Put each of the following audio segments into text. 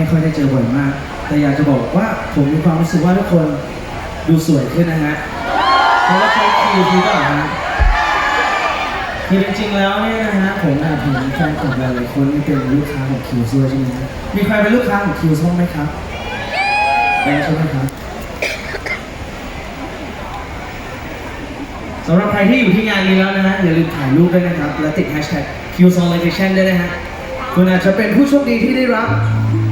ไม่ค่อยได้เจอบ่อยมาก แต่อยากจะบอกว่าผมมีความรู้สึกว่าทุกคนดูสวยขึ้นนะฮะเพราะว่าใช้คิวคือก็ฮะคือจริงๆแล้วเนี่ยนะฮะผมแอบเห็นแฟนคลับหลายๆคนที่เป็นลูกค้าของคิวด้วยใช่ไหมฮะมีใครเป็นลูกค้าของคิวบ้างไหมครับเป็นใช่ไหมครับสำหรับใครที่อยู่ที่งานนี้แล้วนะฮะอย่าลืมถ่ายรูปด้วยนะครับ และติด hashtag q s o n l o c a t i o n ด้วยนะฮะคุณอาจจะเป็นผู้โชคดีที่ได้รับ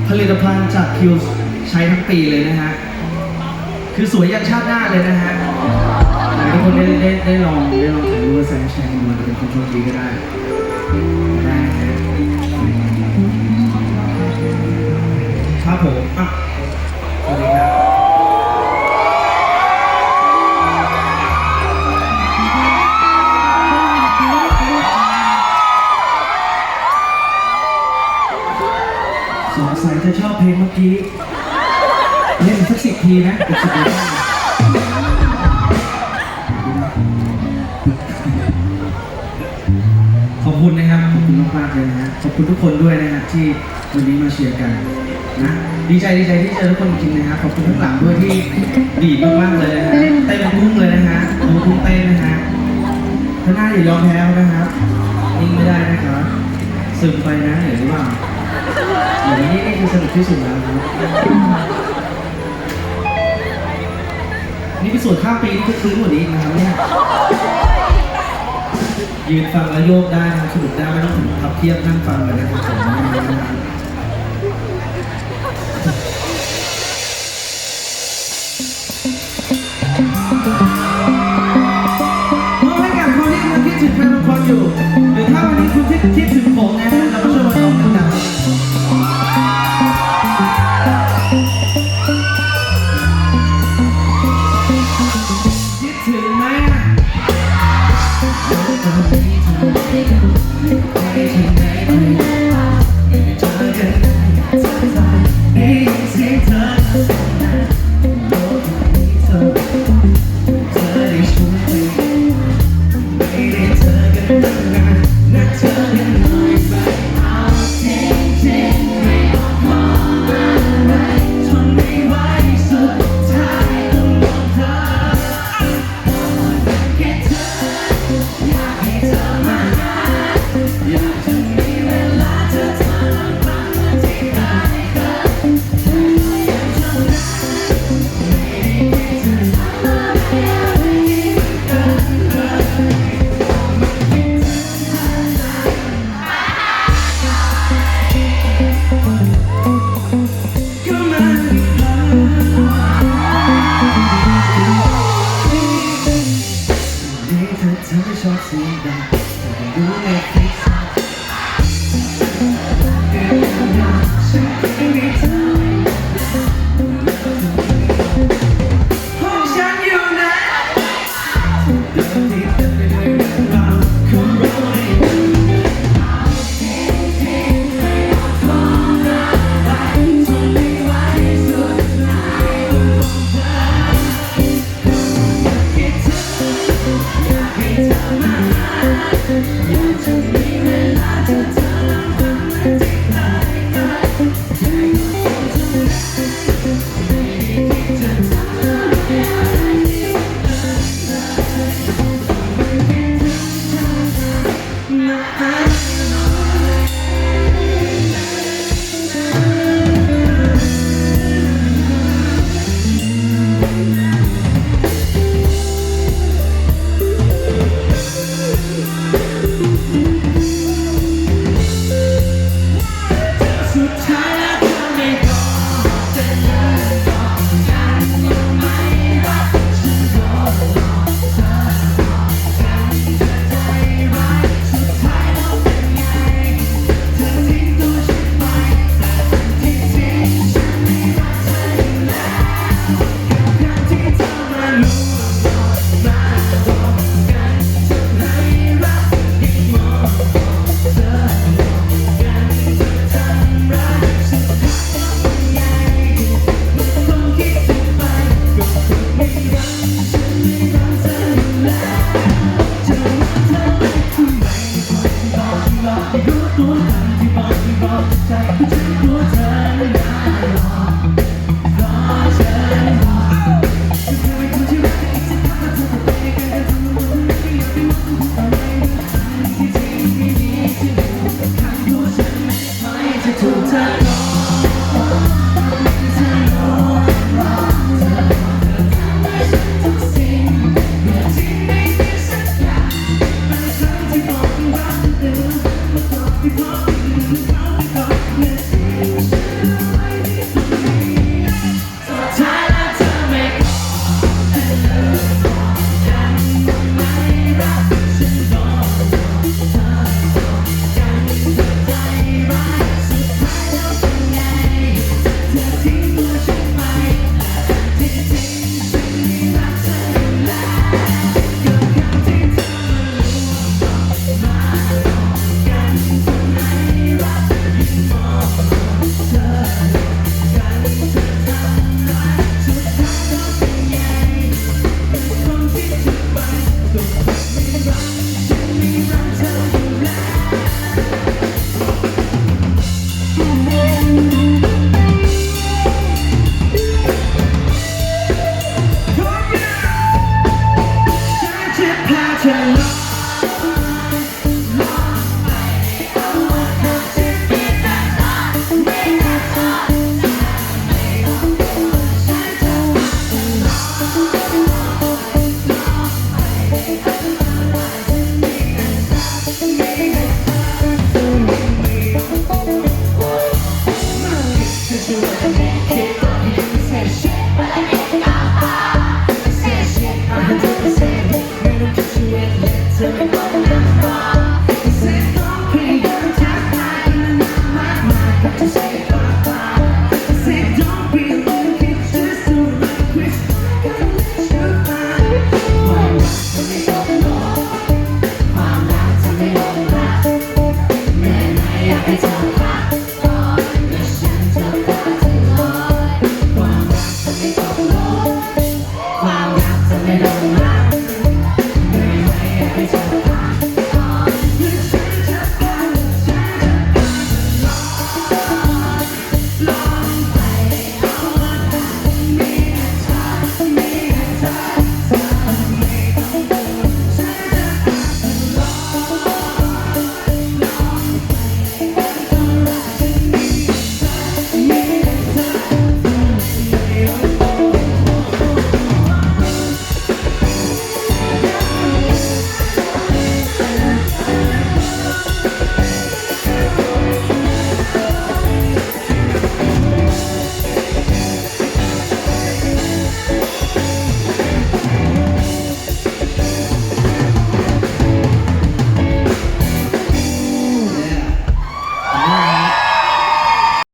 ผลิตภัณฑ์จากคิวใช้ทั้งปีเลยนะฮะ คือสวยยันชาติหน้าเลยนะฮะอยากให้ทุกคนได้ได้ได้ลองได้ลองถ่ายรูปและใส่ hashtag กันดูอาเป็นคนโชคดีก็ได้ได้ครับผมอะ ทีนะอีกสิบทีขอบคุณนะครับ ขอบคุณมากๆเลยนะฮะขอบคุณทุกคนด้วยนะฮะที่วันนี้มาเชียร์กันนะดีใจดีใจที่เจอทุกคนจริงนะฮะขอบคุณทั้งหลังด้วยที่ดีมากๆเลยนะฮะเต้นกุ้งเลยนะฮะดูกุ้งเต้นนะฮะถ้าหน้าอย่ายอมแพ้นะครับนิ่งไม่ได้นะครับซึมไปนะเห็นหรือเปล่าอย่างนี้นี่คือสนุกที่สุดแล้วครับ นี่เป็นส่วนข้ามปีนี่ก็คืนกว่านี้อีกนะครับเนี่ยยืนฟังแล้วโยกได้นะครับสนุกได้ไม่ต้องถึงพับเทียบนั่งฟังเลยนะครับผมนะครับมอบให้กับคนที่กำลังคิดถึงใครบางคนอยู่หรือถ้าวันนี้คุณคิดคิดถึงผมนะ เ